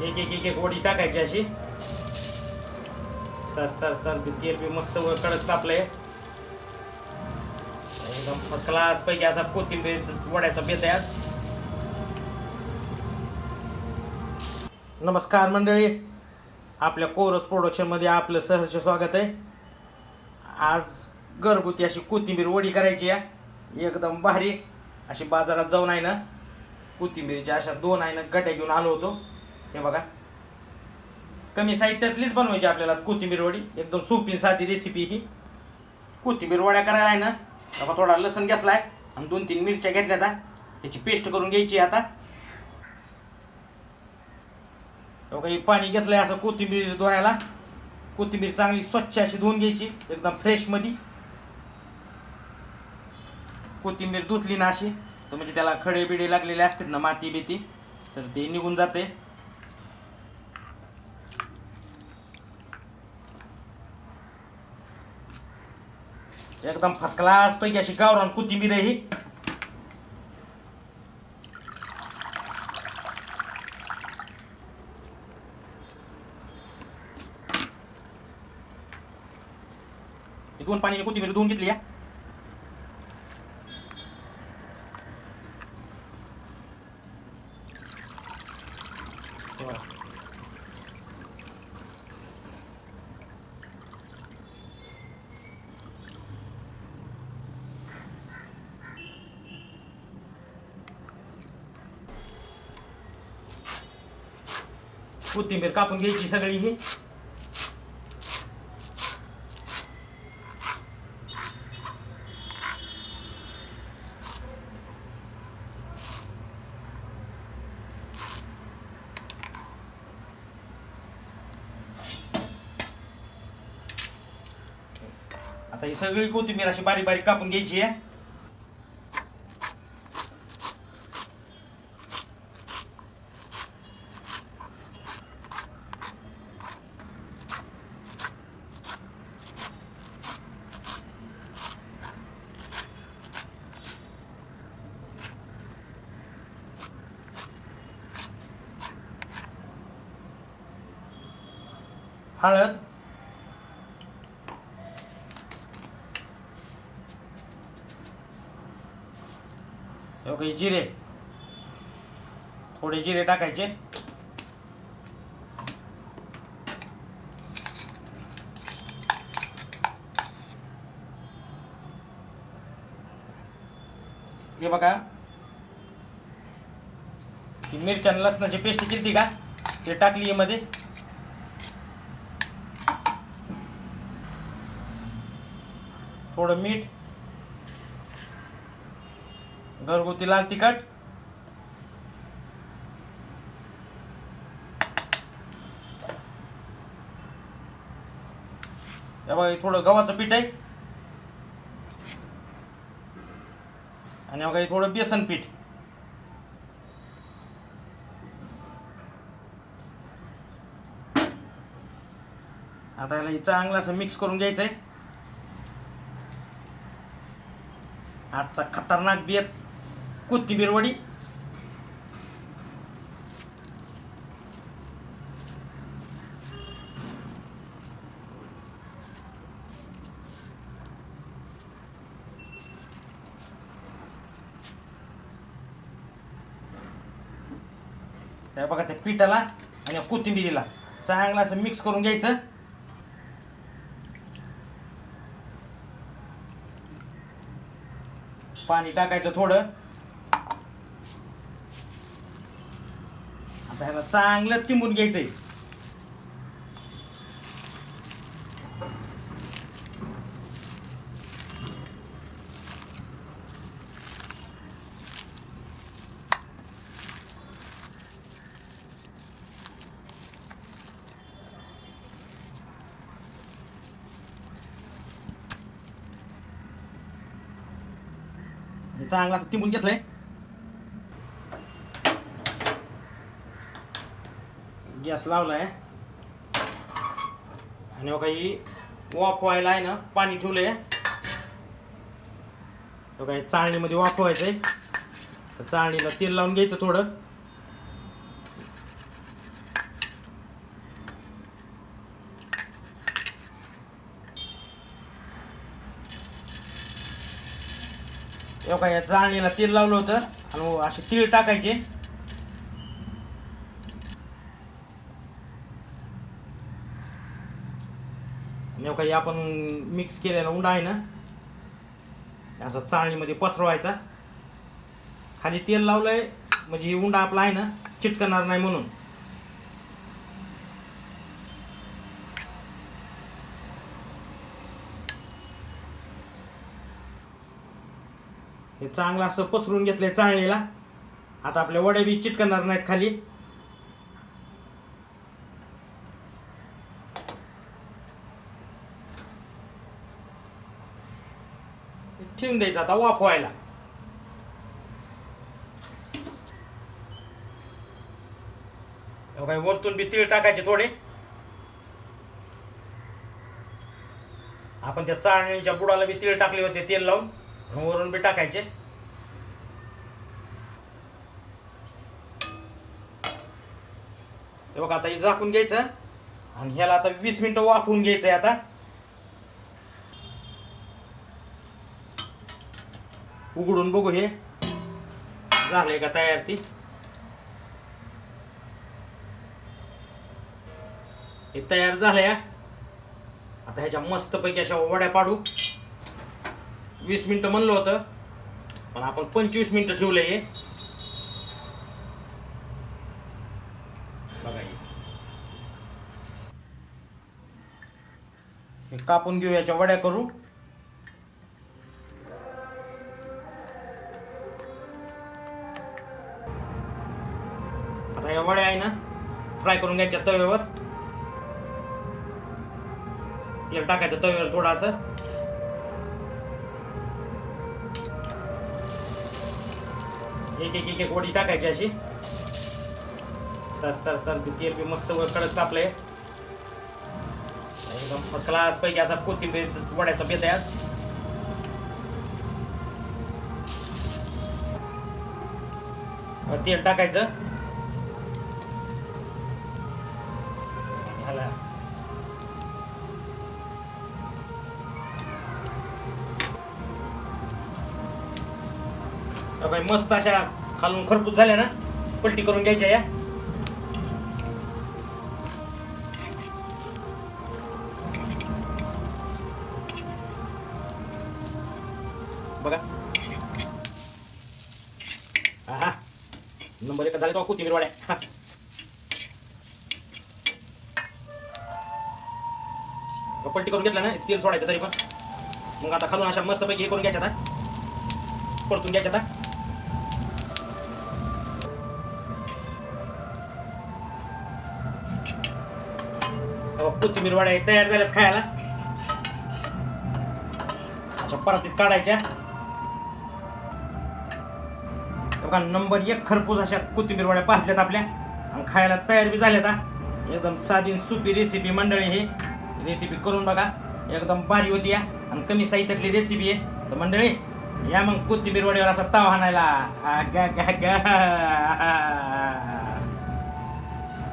एक एक एक एक वडी टाकायची अशी. चल चल चल तेल बी मस्त कडक तापलंय. एकदम फर्स्ट क्लास पैकी असा कोथिंबीर वड्याचा बेत आहे नमस्कार मंडळी. आपल्या कोरस प्रोडक्शनमध्ये आपलं सहर्ष स्वागत आहे. आज घरगुती अशी कोथिंबीर वडी करायची आहे. एकदम भारी. अशी बाजारात जाऊन आहे ना कोथिंबीरच्या अशा दोन आहे ना गट्या घेऊन आलो होतो. हे बघा. कमी साहित्यातलीच बनवायची आपल्याला कोथिंबीर वडी. एकदम सोपी साधी रेसिपी ही. कोथिंबीर वड्या करायला आहे ना बाबा थोडा लसण घेतलाय आणि दोन तीन मिरच्या घेतल्या आता त्याची पेस्ट करून घ्यायची आता. बघा हे पाणी घेतलंय असं कोथिंबीर धुवायला कोथिंबीर चांगली स्वच्छ अशी धुवून घ्यायची एकदम फ्रेशमध्ये कोथिंबीर धुतली ना अशी तर म्हणजे त्याला खडे बिडे लागलेले असतात ना माती बिती तर ते निघून जाते. एकदम फर्स्ट क्लास पैकी अशी गावरान कोथिंबीर आहे ही. ही दोन पाणी कोथिंबीर धुवून घेतली या. कोथिंबीर कापून घ्यायची सगळी ही. आता ही सगळी कोथिंबीर अशी बारीक बारीक कापून घ्यायची आहे. हळद. हे जिरे. थोडे जिरे टाकायचे. हे बघा. मिरच्या आणि लसणाची पेस्ट केली का? ते टाकली यामध्ये. थोडं मीठ. घरगुती लाल तिखट. हे बघा हे थोडं गव्हाचं पीठ आहे. आणि बघा थोडं बेसन पीठ. आता याला चांगला असं मिक्स करून घ्यायचं आहे आजचा खतरनाक बेत कोथिंबीर वडी. बघा त्या पिठाला आणि कोथिंबिरीला. चांगला असं मिक्स करून घ्यायचं. पाणी टाकायचं थोडं. आता ह्याला चांगलं तिंबून घ्यायचंय. हे चांगलं असं तिंबून घेतलंय. गॅस लावलाय. आणि काही वाफ व्हायला आहे ना पाणी ठेवलंय. काही चाळणीमध्ये वाफ व्हायचंय. चाळणीला तेल लावून घ्यायचं थोडं. तेव्हा या जाळणीला तेल लावलं होतं आणि असे तीळ टाकायचे. नेमका हे आपण मिक्स केलेला उंडा आहे ना असा चाळणीमध्ये पसरवायचा. खाली तेल लावलंय म्हणजे हे उंडा आपला आहे ना चिटकणार नाही म्हणून. हे चांगलं असं पसरून घेतलंय चाळणीला. आता आपल्या वड्या बी चिटकणार नाहीत खाली. ठेवून द्यायचं आता वाफ व्हायला. काही वरतून बी तीळ टाकायचे थोडे. आपण त्या चाळणीच्या बुडाला बी तीळ टाकले होते तेल लावून. वरून बी टाकायचे. हे बघा आता हे झाकून घ्यायचं. आणि ह्याला आता वीस मिनिटं वाफवून घ्यायचंय आता. उघडून बघू हे. झालंय का तयार ती? हे तयार झालंय आता ह्याच्या मस्तपैकी अशा वड्या पाडू. वीस मिनटं म्हणलं होतं. पण आपण पंचवीस मिनटं ठेवलंय हे. बघा हे. कापून घेऊ याच्या वड्या करू. आता या वड्या आहे ना फ्राय करून घ्यायच्या तव्यावर. तेल टाकायचं तव्यावर थोडासा. एक एक एक एक वडी टाकायची अशी. चल चल चल तेल बी मस्त वर कडक तापलंय एकदम फर्स्ट क्लास पैकी असा कोथिंबीर वड्याचा बेत आहे तेल टाकायचं. बाई मस्त अशा खालून खरपूस झाल्या ना पलटी करून घ्यायच्या या. बघा. हा नंबर एक झाले तो कोथिंबीर वाड्या. हा. पलटी करून घेतला ना तेल सोडायचं तरी पण. मग आता खालून अशा मस्तपैकी हे करून घ्यायच्या आता परतून घ्यायच्या कोथिंबीर वड्या तयार झाल्यात खायला. अशा परातीत काढायच्या बघा नंबर एक खरपूस अशा कोथिंबीर वड्या पासल्यात आपल्या. आणि खायला तयार बी झाल्यात एकदम साधी सुपी सोपी रेसिपी मंडळी हे. रेसिपी करून बघा एकदम भारी होती या आणि कमी साहित्यातली रेसिपी आहे. तर मंडळी या मग कोथिंबीर वड्यावर असा ताव हाणायला